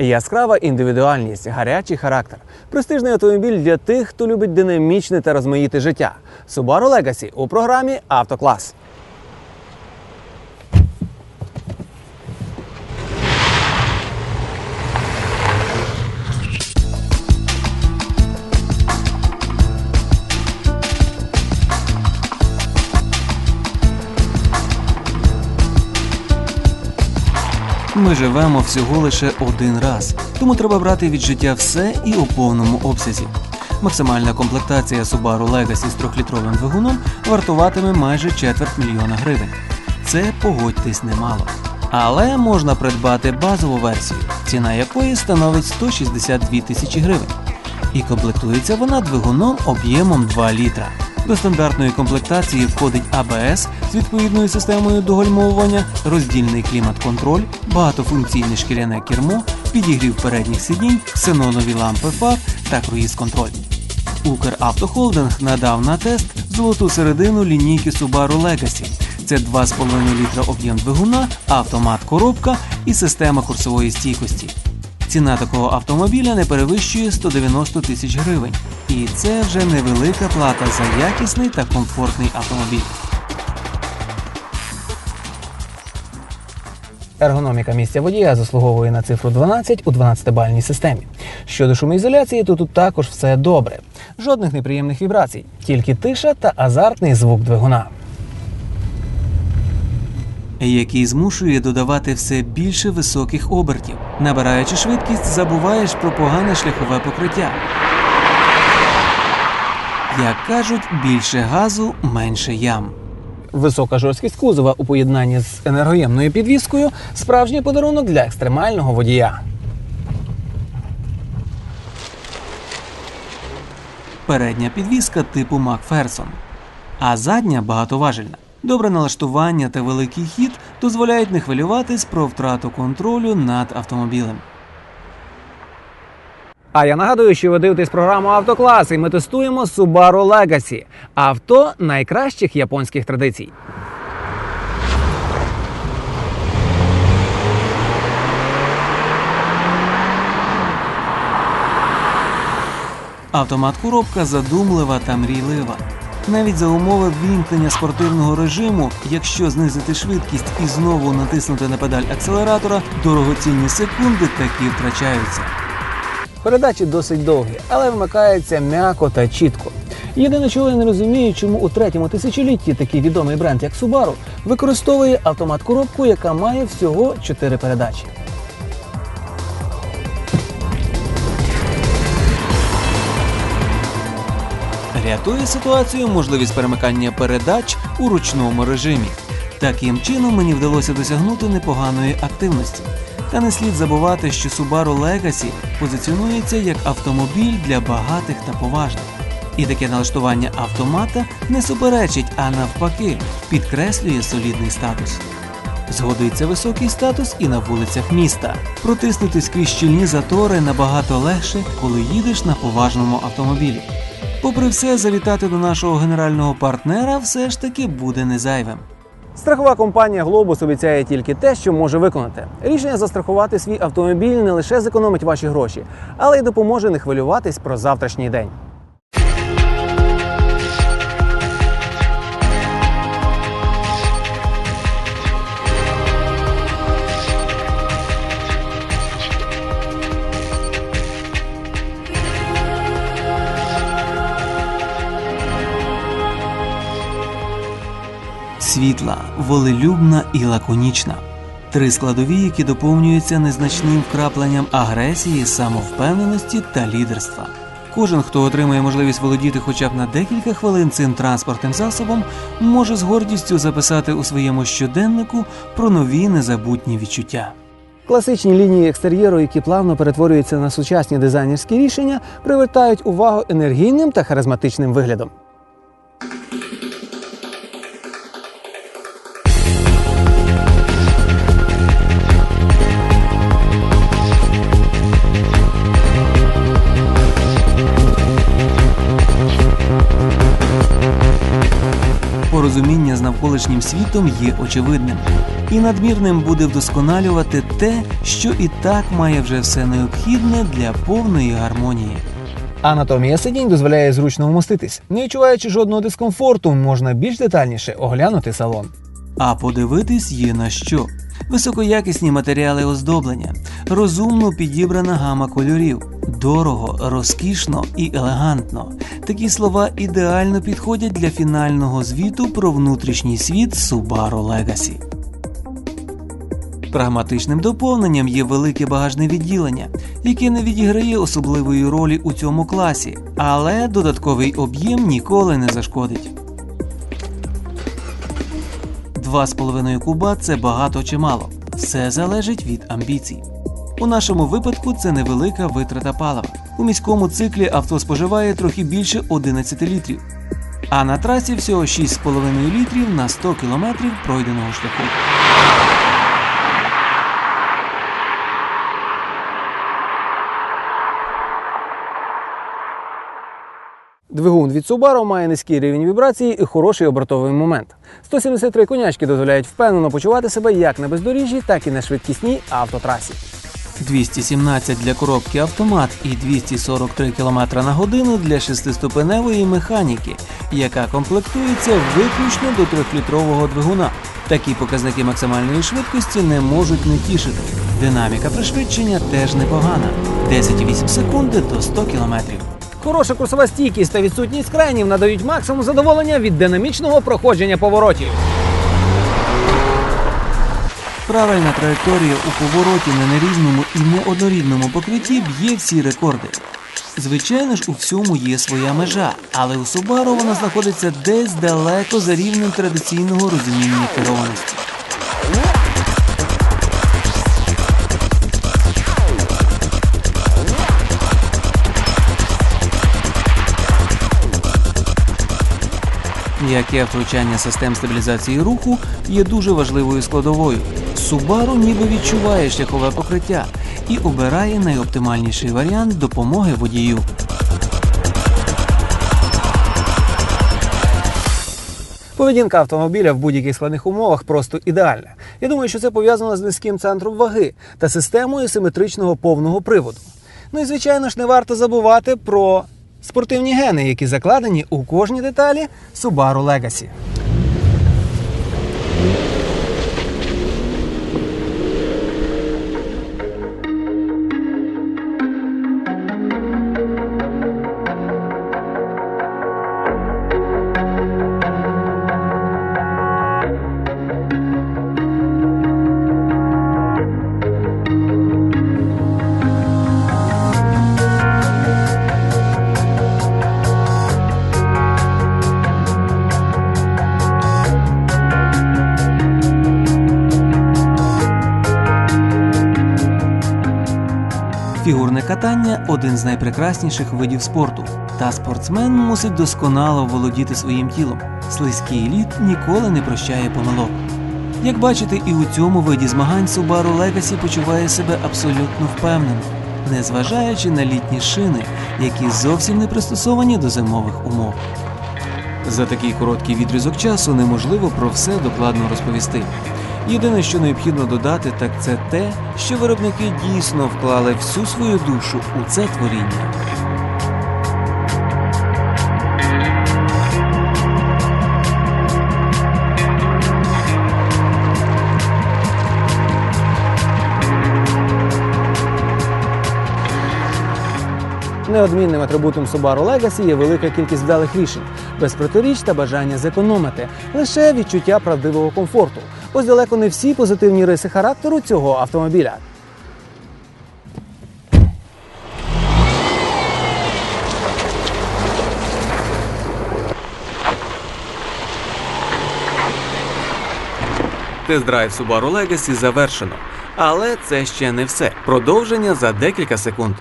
Яскрава індивідуальність, гарячий характер, престижний автомобіль для тих, хто любить динамічне та розмаїте життя. Subaru Legacy у програмі Автоклас. Ми живемо всього лише один раз, тому треба брати від життя все і у повному обсязі. Максимальна комплектація Subaru Legacy з 3-літровим двигуном вартуватиме майже четверть мільйона гривень. Це погодьтесь немало. Але можна придбати базову версію, ціна якої становить 162 тисячі гривень. І комплектується вона двигуном об'ємом 2 літра. До стандартної комплектації входить АБС з відповідною системою догальмовування, роздільний клімат-контроль, багатофункційне шкіряне кермо, підігрів передніх сидінь, ксенонові лампи фар та круїз-контроль. Укравтохолдинг надав на тест золоту середину лінійки Subaru Legacy. Це 2,5 літра об'єм двигуна, автомат коробка і система курсової стійкості. Ціна такого автомобіля не перевищує 190 тисяч гривень. І це вже невелика плата за якісний та комфортний автомобіль. Ергономіка місця водія заслуговує на цифру 12 у 12-бальній системі. Щодо шумоізоляції, то тут також все добре. Жодних неприємних вібрацій, тільки тиша та азартний звук двигуна. Який змушує додавати все більше високих обертів. Набираючи швидкість, забуваєш про погане шляхове покриття. Як кажуть, більше газу, менше ям. Висока жорсткість кузова у поєднанні з енергоємною підвіскою справжній подарунок для екстремального водія. Передня підвіска типу Макферсон, а задня багатоважельна. Добре налаштування та великий хід дозволяють не хвилюватись про втрату контролю над автомобілем. А я нагадую, що ви дивитесь програму Автоклас, і ми тестуємо Subaru Legacy – авто найкращих японських традицій. Автомат коробка задумлива та мрійлива. Навіть за умови ввімкнення спортивного режиму, якщо знизити швидкість і знову натиснути на педаль акселератора, дорогоцінні секунди таки втрачаються. Передачі досить довгі, але вмикаються м'яко та чітко. Єдине, чого я не розумію, чому у третьому тисячолітті такий відомий бренд, як Subaru, використовує автомат коробку, яка має всього 4 передачі. Рятує ситуацію можливість перемикання передач у ручному режимі. Таким чином мені вдалося досягнути непоганої активності. Та не слід забувати, що Subaru Legacy позиціонується як автомобіль для багатих та поважних. І таке налаштування автомата не суперечить, а навпаки, підкреслює солідний статус. Згодиться високий статус і на вулицях міста. Протиснутись крізь щільні затори набагато легше, коли їдеш на поважному автомобілі. Попри все, завітати до нашого генерального партнера все ж таки буде не зайвим. Страхова компанія Globus обіцяє тільки те, що може виконати. Рішення застрахувати свій автомобіль не лише зекономить ваші гроші, але й допоможе не хвилюватись про завтрашній день. Світла, волелюбна і лаконічна. Три складові, які доповнюються незначним вкрапленням агресії, самовпевненості та лідерства. Кожен, хто отримає можливість володіти хоча б на декілька хвилин цим транспортним засобом, може з гордістю записати у своєму щоденнику про нові незабутні відчуття. Класичні лінії екстер'єру, які плавно перетворюються на сучасні дизайнерські рішення, привертають увагу енергійним та харизматичним виглядом. Навколишнім світом є очевидним, і надмірним буде вдосконалювати те, що і так має вже все необхідне для повної гармонії. Анатомія сидінь дозволяє зручно вмоститись. Не відчуваючи жодного дискомфорту, можна більш детальніше оглянути салон. А подивитись є на що. Високоякісні матеріали оздоблення, розумно підібрана гама кольорів, дорого, розкішно і елегантно. Такі слова ідеально підходять для фінального звіту про внутрішній світ Subaru Legacy. Прагматичним доповненням є велике багажне відділення, яке не відіграє особливої ролі у цьому класі, але додатковий об'єм ніколи не зашкодить. 2,5 куба це багато чи мало. Все залежить від амбіцій. У нашому випадку це невелика витрата палива. У міському циклі авто споживає трохи більше 11 літрів, а на трасі всього 6,5 літрів на 100 кілометрів пройденого шляху. Двигун від Subaru має низький рівень вібрації і хороший обертовий момент. 173 конячки дозволяють впевнено почувати себе як на бездоріжжі, так і на швидкісній автотрасі. 217 для коробки автомат і 243 км на годину для шестиступеневої механіки, яка комплектується виключно до 3-літрового двигуна. Такі показники максимальної швидкості не можуть не тішити. Динаміка пришвидшення теж непогана 10,8 секунди до 100 км. Хороша курсова стійкість та відсутність кренів надають максимум задоволення від динамічного проходження поворотів. Правильна траєкторія у повороті на нерівному і неоднорідному покритті б'є всі рекорди. Звичайно ж, у всьому є своя межа, але у Subaru вона знаходиться десь далеко за рівнем традиційного розуміння керованості. М'яке втручання систем стабілізації руху є дуже важливою складовою. Subaru ніби відчуває шляхове покриття і обирає найоптимальніший варіант допомоги водію. Поведінка автомобіля в будь-яких складних умовах просто ідеальна. Я думаю, що це пов'язано з низьким центром ваги та системою симетричного повного приводу. Ну і звичайно ж не варто забувати про спортивні гени, які закладені у кожній деталі Subaru Legacy. Катання один з найпрекрасніших видів спорту, та спортсмен мусить досконало володіти своїм тілом. Слизький лід ніколи не прощає помилок. Як бачите, і у цьому виді змагань Subaru Legacy почуває себе абсолютно впевнено, незважаючи на літні шини, які зовсім не пристосовані до зимових умов. За такий короткий відрізок часу неможливо про все докладно розповісти. Єдине, що необхідно додати, так це те, що виробники дійсно вклали всю свою душу у це творіння. Неодмінним атрибутом Subaru Legacy є велика кількість вдалих рішень, без протиріч та бажання зекономити, лише відчуття правдивого комфорту. Ось далеко не всі позитивні риси характеру цього автомобіля. Тест-драйв Subaru Legacy завершено. Але це ще не все. Продовження за декілька секунд.